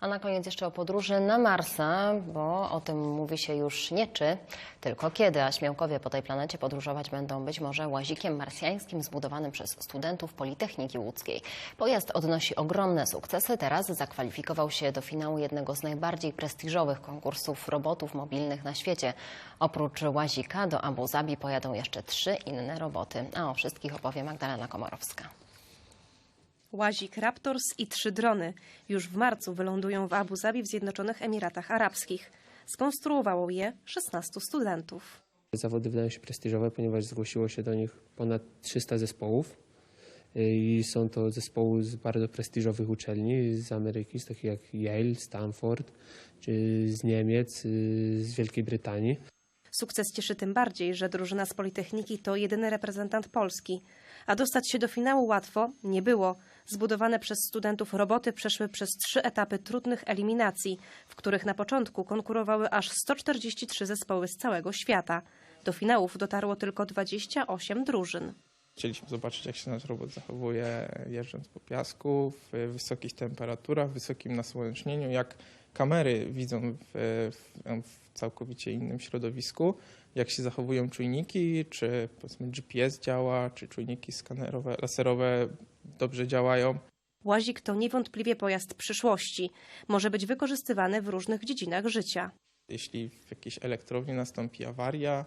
A na koniec jeszcze o podróży na Marsa, bo o tym mówi się już nie czy, tylko kiedy, a śmiałkowie po tej planecie podróżować będą być może łazikiem marsjańskim zbudowanym przez studentów Politechniki Łódzkiej. Pojazd odnosi ogromne sukcesy. Teraz zakwalifikował się do finału jednego z najbardziej prestiżowych konkursów robotów mobilnych na świecie. Oprócz łazika do Abu Zabi pojadą jeszcze trzy inne roboty. A o wszystkich opowie Magdalena Komorowska. Łazik Raptors i trzy drony już w marcu wylądują w Abu Zabi w Zjednoczonych Emiratach Arabskich. Skonstruowało je 16 studentów. Zawody wydają się prestiżowe, ponieważ zgłosiło się do nich ponad 300 zespołów. I są to zespoły z bardzo prestiżowych uczelni z Ameryki, z takich jak Yale, Stanford, czy z Niemiec, y, z Wielkiej Brytanii. Sukces cieszy tym bardziej, że drużyna z Politechniki to jedyny reprezentant Polski. A dostać się do finału łatwo nie było. Zbudowane przez studentów roboty przeszły przez trzy etapy trudnych eliminacji, w których na początku konkurowały aż 143 zespoły z całego świata. Do finałów dotarło tylko 28 drużyn. Chcieliśmy zobaczyć, jak się nasz robot zachowuje jeżdżąc po piasku, w wysokich temperaturach, wysokim nasłonecznieniu, jak kamery widzą w, w, w całkowicie innym środowisku, jak się zachowują czujniki, czy powiedzmy GPS działa, czy czujniki skanerowe, laserowe dobrze działają. Łazik to niewątpliwie pojazd przyszłości. Może być wykorzystywany w różnych dziedzinach życia. Jeśli w jakiejś elektrowni nastąpi awaria,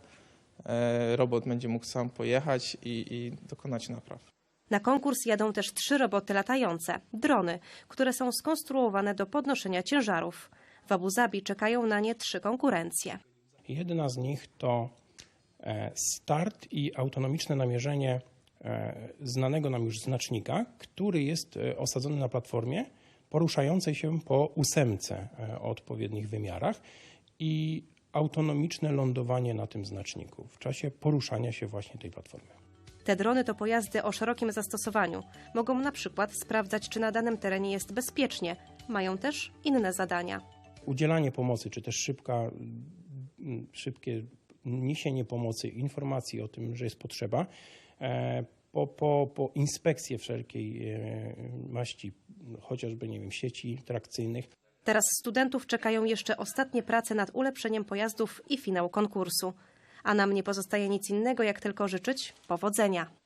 robot będzie mógł sam pojechać i, i dokonać napraw. Na konkurs jadą też trzy roboty latające, drony, które są skonstruowane do podnoszenia ciężarów. W Abu Zabi czekają na nie trzy konkurencje. Jedna z nich to e, start i autonomiczne namierzenie e, znanego nam już znacznika, który jest e, osadzony na platformie poruszającej się po ósemce e, o odpowiednich wymiarach i autonomiczne lądowanie na tym znaczniku w czasie poruszania się właśnie tej platformy. Te drony to pojazdy o szerokim zastosowaniu. Mogą na przykład sprawdzać, czy na danym terenie jest bezpiecznie. Mają też inne zadania. Udzielanie pomocy, czy też szybka, szybkie niesienie pomocy, informacji o tym, że jest potrzeba, e, po, po, po inspekcję wszelkiej e, maści, chociażby, nie wiem, sieci trakcyjnych, Teraz studentów czekają jeszcze ostatnie prace nad ulepszeniem pojazdów i finał konkursu. A nam nie pozostaje nic innego, jak tylko życzyć powodzenia.